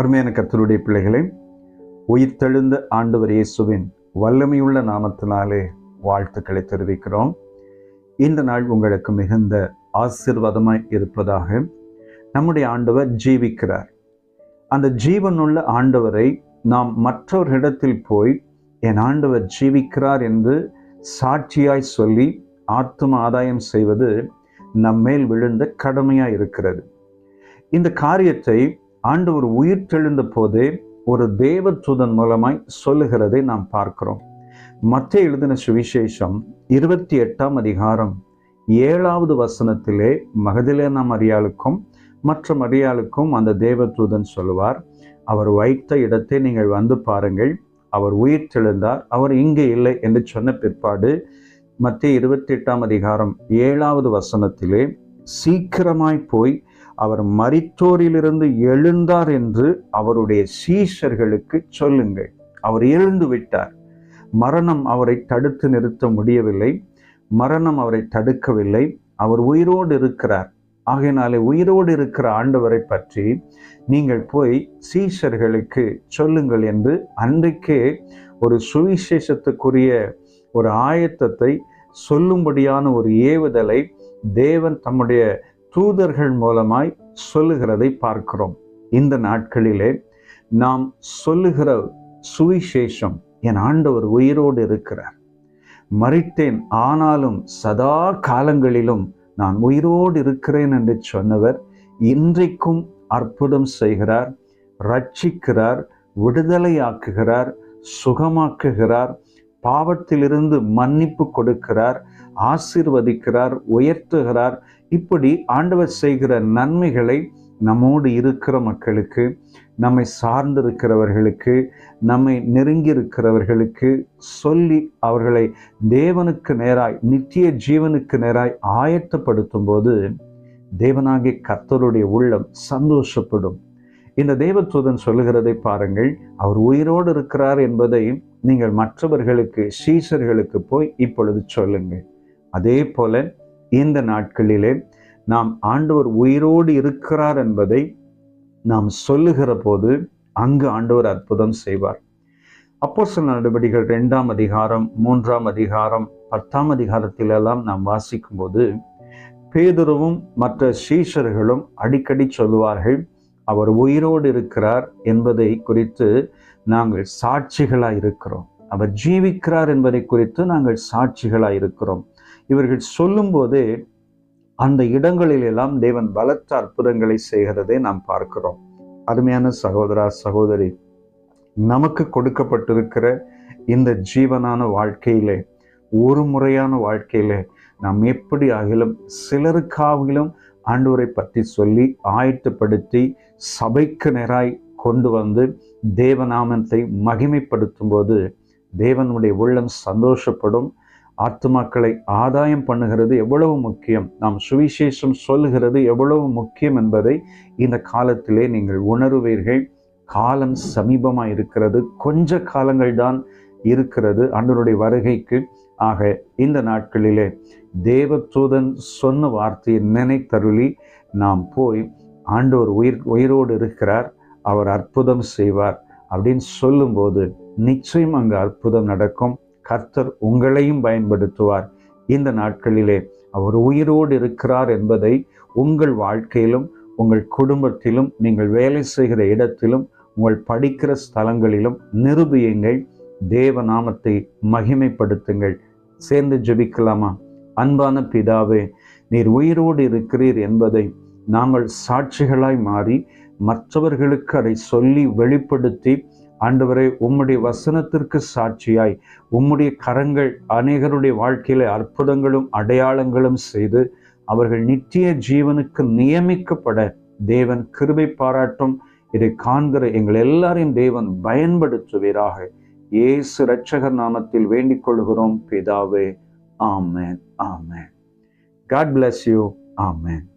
அருமையான கத்தருடைய பிள்ளைகளே உயிர்த்தெழுந்த ஆண்டவர் இயேசுவின் வல்லமையுள்ள நாமத்தினாலே வாழ்த்துக்களை தெரிவிக்கிறோம். இந்த நாள் உங்களுக்கு மிகுந்த ஆசீர்வாதமாய் இருப்பதாக நம்முடைய ஆண்டவர் ஜீவிக்கிறார். அந்த ஜீவனுள்ள ஆண்டவரை நாம் மற்றவர்களிடத்தில் போய் என் ஆண்டவர் ஜீவிக்கிறார் என்று சாட்சியாய் சொல்லி ஆத்தும ஆதாயம் செய்வது நம்மேல் விழுந்த கடமையாய் இருக்கிறது. இந்த காரியத்தை ஆண்டவர் உயிர்த்தெழுந்த போதே ஒரு தேவதூதன் மூலமாய் சொல்லுகிறதை நாம் பார்க்கிறோம். மற்ற எழுதின சுவிசேஷம் இருபத்தி எட்டாம் அதிகாரம் ஏழாவது வசனத்திலே மகதிலேனா மரியாளுக்கும் மற்ற மரியாளுக்கும் அந்த தேவதூதன் சொல்லுவார் அவர் வைத்த இடத்தை நீங்கள் வந்து பாருங்கள் அவர் உயிர்த்தெழுந்தார் அவர் இங்கே இல்லை என்று சொன்ன பிற்பாடு மத்திய இருபத்தி எட்டாம் அதிகாரம் ஏழாவது வசனத்திலே சீக்கிரமாய் போய் அவர் மரித்தோரிலிருந்து எழுந்தார் என்று அவருடைய சீஷர்களுக்கு சொல்லுங்கள். அவர் எழுந்து விட்டார். மரணம் அவரை தடுத்து நிறுத்த முடியவில்லை. மரணம் அவரை தடுக்கவில்லை. அவர் உயிரோடு இருக்கிறார். ஆகையினாலே உயிரோடு இருக்கிற ஆண்டவரை பற்றி நீங்கள் போய் சீஷர்களுக்கு சொல்லுங்கள் என்று அன்றைக்கே ஒரு சுவிசேஷத்துக்குரிய ஒரு ஆயத்தத்தை சொல்லும்படியான ஒரு ஏவுதலை தேவன் தம்முடைய தூதர்கள் மூலமாய் சொல்லுகிறதை பார்க்கிறோம். இந்த நாட்களிலே நாம் சொல்லுகிற சுவிசேஷம் என் ஆண்டவர் உயிரோடு இருக்கிறார். மறித்தேன் ஆனாலும் சதா காலங்களிலும் நான் உயிரோடு இருக்கிறேன் என்று சொன்னவர் இன்றைக்கும் அற்புதம் செய்கிறார் ரட்சிக்கிறார் விடுதலையாக்குகிறார் சுகமாக்குகிறார் பாவத்திலிருந்து மன்னிப்பு கொடுக்கிறார் ஆசிர்வதிக்கிறார் உயர்த்துகிறார். இப்படி ஆண்டவர் செய்கிற நன்மைகளை நம்மோடு இருக்கிற மக்களுக்கு நம்மை சார்ந்திருக்கிறவர்களுக்கு நம்மை நெருங்கி இருக்கிறவர்களுக்கு சொல்லி அவர்களை தேவனுக்கு நேராய் நித்திய ஜீவனுக்கு நேராய் ஆயத்தப்படுத்தும் போது தேவனாகிய கர்த்தருடைய உள்ளம் சந்தோஷப்படும். இந்த தேவதூதன் சொல்லுகிறதை பாருங்கள். அவர் உயிரோடு இருக்கிறார் என்பதை நீங்கள் மற்றவர்களுக்கு சீசர்களுக்கு போய் இப்பொழுது சொல்லுங்கள். அதே போல இந்த நாட்களிலே நாம் ஆண்டவர் உயிரோடு இருக்கிறார் என்பதை நாம் சொல்லுகிற போது அங்கு ஆண்டவர் அற்புதம் செய்வார். அப்போ சில நடவடிக்கைகள் ரெண்டாம் அதிகாரம் மூன்றாம் அதிகாரம் பத்தாம் அதிகாரத்திலெல்லாம் நாம் வாசிக்கும் போது பேதுருவும் மற்ற சீஷர்களும் அடிக்கடி சொல்லுவார்கள் அவர் உயிரோடு இருக்கிறார் என்பதை குறித்து நாங்கள் சாட்சிகளாக இருக்கிறோம். அவர் ஜீவிக்கிறார் என்பதை குறித்து நாங்கள் சாட்சிகளாக இருக்கிறோம். இவர்கள் சொல்லும்போது அந்த இடங்களில் எல்லாம் தேவன் பலத்த அற்புதங்களை செய்கிறதை நாம் பார்க்கிறோம். அருமையான சகோதரா சகோதரி நமக்கு கொடுக்கப்பட்டிருக்கிற இந்த ஜீவனான வாழ்க்கையிலே ஒரு முறையான வாழ்க்கையிலே நாம் எப்படி ஆகிலும் சிலருக்காகிலும் ஆண்டவரை பற்றி சொல்லி ஆயத்தப்படுத்தி சபைக்கு நேராய் கொண்டு வந்து தேவநாமத்தை மகிமைப்படுத்தும் போது தேவனுடைய உள்ளம் சந்தோஷப்படும். ஆத்மாக்களை ஆதாயம் பண்ணுகிறது எவ்வளவு முக்கியம்? நாம் சுவிசேஷம் சொல்லுகிறது எவ்வளவு முக்கியம் என்பதை இந்த காலத்திலே நீங்கள் உணருவீர்கள். காலம் சமீபமாக இருக்கிறது. கொஞ்ச காலங்கள் தான் இருக்கிறது. அன்றருடைய வருகைக்கு ஆக இந்த நாட்களிலே தேவதூதன் சொன்ன வார்த்தையை நினைத்தருளி நாம் போய் ஆண்டவர் உயிர் உயிரோடு இருக்கிறார் அவர் அற்புதம் செய்வார் அப்படின்னு சொல்லும்போது நிச்சயம் அங்கு அற்புதம் நடக்கும். கர்த்தர் உங்களையும் பயன்படுத்துவார். இந்த நாட்களிலே அவர் உயிரோடு இருக்கிறார் என்பதை உங்கள் வாழ்க்கையிலும் உங்கள் குடும்பத்திலும் நீங்கள் வேலை செய்கிற இடத்திலும் உங்கள் படிக்கிற ஸ்தலங்களிலும் நிரூபியுங்கள். தேவ நாமத்தை மகிமைப்படுத்துங்கள். சேர்ந்து ஜெபிக்கலாமா? அன்பான பிதாவே நீர் உயிரோடு இருக்கிறீர் என்பதை நாங்கள் சாட்சிகளாய் மாறி மற்றவர்களுக்கு அதை சொல்லி வெளிப்படுத்தி ஆண்டவரை உம்முடைய வசனத்திற்கு சாட்சியாய் உம்முடைய கரங்கள் அநேகருடைய வாழ்க்கையில அற்புதங்களும் அடையாளங்களும் செய்து அவர்கள் நித்திய ஜீவனுக்கு நியமிக்கப்பட தேவன் கிருபை பாராட்டும். இதை காண்கிற எங்கள் எல்லாரையும் தேவன் பயன்படுத்துவீராக. இயேசு இரட்சகர் நாமத்தில் வேண்டிக் கொள்கிறோம் பிதாவே ஆமேன் ஆமேன். God bless you amen